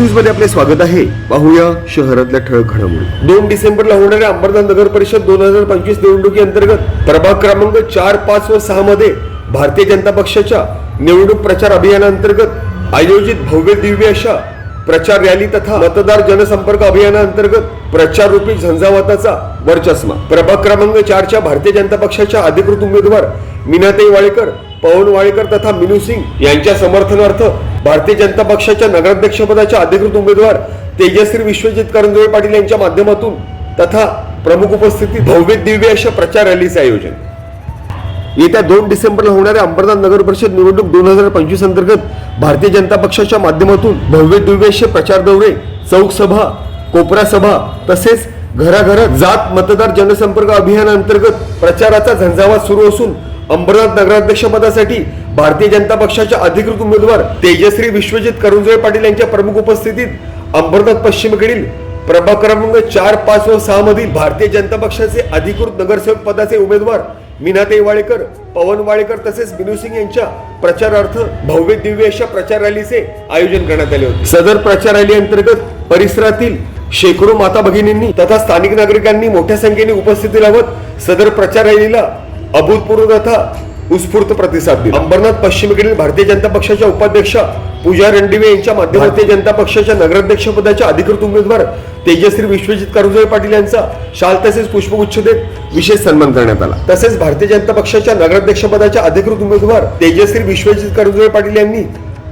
न्यूजमध्ये आपले स्वागत आहे. पाहूया शहरातल्या ठळक घडामोडी. दोन डिसेंबरला होणाऱ्या अंबरनाथ नगर परिषद दोन हजार पंचवीस निवडणुकी अंतर्गत प्रभाग क्रमांक चार पाच व सहा मध्ये भारतीय जनता पक्षाच्या निवडणूक प्रचार अभियानांतर्गत आयोजित भव्य दिव्य अशा प्रचार रॅली तथा मतदार जनसंपर्क अभियानांतर्गत प्रचार रूपी झंझावाताचा वरचष्मा प्रभाग क्रमांक चारच्या भारतीय जनता पक्षाच्या अधिकृत उमेदवार मीनाताई वाळेकर पवन वाळेकर तथा मिनू सिंग यांच्या समर्थनार्थ भारतीय जनता पक्षाच्या नगराध्यक्षपदाच्या अधिकृत उमेदवार तेजश्री विश्वजित करंजोळे पाटील यांच्या माध्यमातून तथा प्रमुख उपस्थितीत भव्य दिव्य अशा प्रचार रॅलीचे आयोजन. येत्या दोन डिसेंबरला होणाऱ्या अंबरनाथ नगर परिषद निवडणूक दोन हजार पंचवीस अंतर्गत भारतीय जनता पक्षाच्या माध्यमातून भव्य दिव्यश प्रचार दौरे चौक सभा कोपरा सभा तसेच घराघरात जात मतदार जनसंपर्क अभियानांतर्गत प्रचाराचा झंझावात सुरू असून अंबरनाथ नगराध्यक्ष पदासाठी भारतीय जनता पक्षाच्या अधिकृत उमेदवार तेजश्री विश्वजित करुंजळे पाटील यांच्या प्रमुख उपस्थितीत अंबरनाथ पश्चिमेकडील प्रभाग क्रमांक चार पाच व सहा मधील भारतीय जनता पक्षाचे अधिकृत नगरसेवक पदाचे उमेदवार मीनाताई वाळेकर पवन वाळेकर तसेच बिनू सिंग यांच्या प्रचारार्थ भव्य दिव्य अशा प्रचार रॅलीचे आयोजन करण्यात आले होते. सदर प्रचार रॅली अंतर्गत परिसरातील शेकडो माता भगिनींनी तथा स्थानिक नागरिकांनी मोठ्या संख्येने उपस्थिती लावत सदर प्रचार रॅलीला अभूतपूर्व तथा उत्स्फूर्त प्रतिसाद दिला. अंबरनाथ पश्चिमेकडील भारतीय जनता पक्षाच्या उपाध्यक्षा पूजा रणदिवे यांच्या माध्यमातून भारतीय जनता पक्षाच्या नगराध्यक्ष पदाच्या अधिकृत उमेदवार तेजश्री विश्वजित करंजोळे पाटील यांचा शाल तसेच पुष्पगुच्छ देत विशेष सन्मान करण्यात आला. तसेच भारतीय जनता पक्षाच्या नगराध्यक्ष पदाच्या अधिकृत उमेदवार तेजश्री विश्वजित करंजोळे पाटील यांनी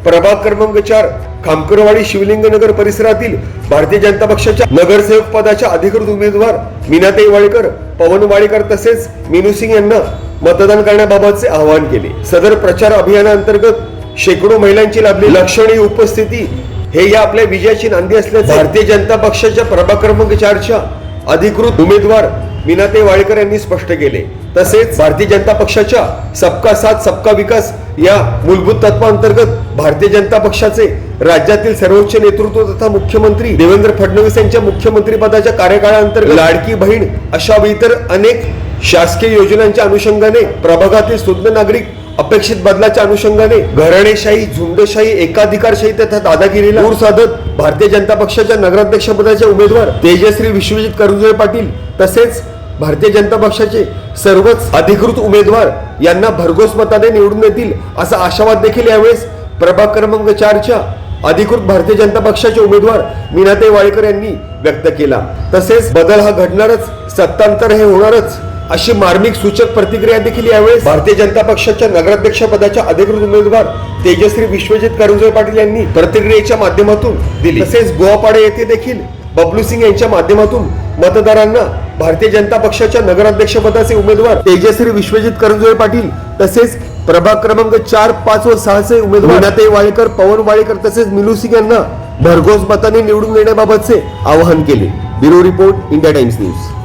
प्रभाग क्रमांक चार खामकरवाडी शिवलिंगनगर परिसरातील भारतीय जनता पक्षाच्या नगरसेवक पदाच्या अधिकृत उमेदवार मीनाताई वाळेकर पवन वाळेकर तसेच मीनू सिंग यांना मतदान करण्याबाबतचे आवाहन केले. सदर प्रचार अभियानांतर्गत शेकडो महिलांची लाभली लक्षणीय उपस्थिती हे या आपल्या विजयाची नांदी असल्याचे भारतीय जनता पक्षाच्या प्रभाग क्रमांक चारच्या अधिकृत उमेदवार मीनाताई वाळेकर यांनी स्पष्ट केले. तसेच भारतीय जनता पक्षाच्या सबका साथ सबका विकास या मूलभूत तत्वांतर्गत भारतीय जनता पक्षाचे राज्यातील सर्वोच्च नेतृत्व तथा मुख्यमंत्री देवेंद्र फडणवीस यांच्या मुख्यमंत्री पदाच्या लाडकी बहीण अशा इतर अनेक शासकीय योजनांच्या अनुषंगाने प्रभागातील सुज्ञ नागरिक अपेक्षित बदलाच्या अनुषंगाने घराणेशाही झुंडशाही एकाधिकारशाही तथा दादागिरीला दूर साधत भारतीय जनता पक्षाच्या नगराध्यक्ष पदाचे उमेदवार तेजश्री विश्वजित करुंजय पाटील तसेच भारतीय जनता पक्षाचे सर्वच अधिकृत उमेदवार यांना भरघोस मताने निवडून येतील असा आशावाद देखील यावेळेस प्रभाग क्रमांक चारच्या अधिकृत भारतीय जनता पक्षाचे उमेदवार मीनाताई वाळेकर यांनी व्यक्त केला. तसेच बदल हा घडणारच सत्तांतर हे होणारच अशी मार्मिक सूचक प्रतिक्रिया देखील यावेळेस भारतीय जनता पक्षाच्या नगराध्यक्ष पदाच्या अधिकृत उमेदवार तेजश्री विश्वजित करंजोळे पाटील यांनी प्रतिक्रियेच्या माध्यमातून दिली. तसेच गोवापाडे येथे देखील बबलू सिंग यांच्या माध्यमातून मतदारांना भारतीय जनता पक्षाच्या नगराध्यक्ष पदाचे उमेदवार तेजश्री विश्वजित करंजोळे पाटील तसेच प्रभाग क्रमांक चार पाच व सहाचे उमेदवार मीनाताई वाळेकर पवन वाळेकर तसेच मिलू सिंग यांना भरघोस मताने निवडून देण्याबाबतचे आवाहन केले. Bureau report India Times news.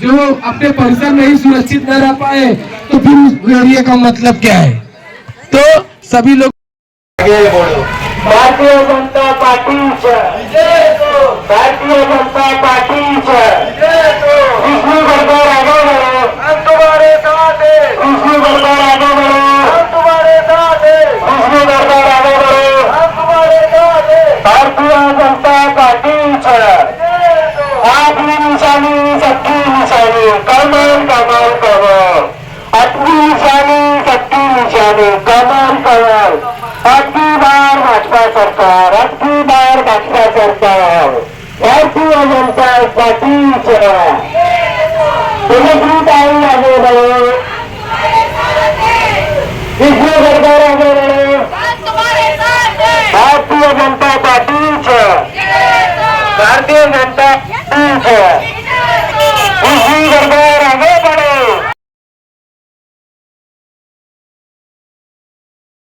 जो अपने परिसर में ही सुरक्षित न रह पाए तो फिर उस एरिया का मतलब क्या है? तो सभी लोग आगे बोलो भारतीय जनता पार्टीचं विष्णू गडकर विष्णू गडकर विष्णू गडकर भारतीय जनता पार्टीचं आपली निशाणी सत्ती निशाणी कमल कमल कमल आपली निशाणी सत्ती निशाणी कमल कमल अगदी भाजपा सरकार अगदी बार भाजपा सरकार भारतीय जनता पार्टीचं तेजस्वी ताई आगे विष्णू गडकर आगे भारतीय जनता पार्टीचं भारतीय जनता पार्टीचं विष्णू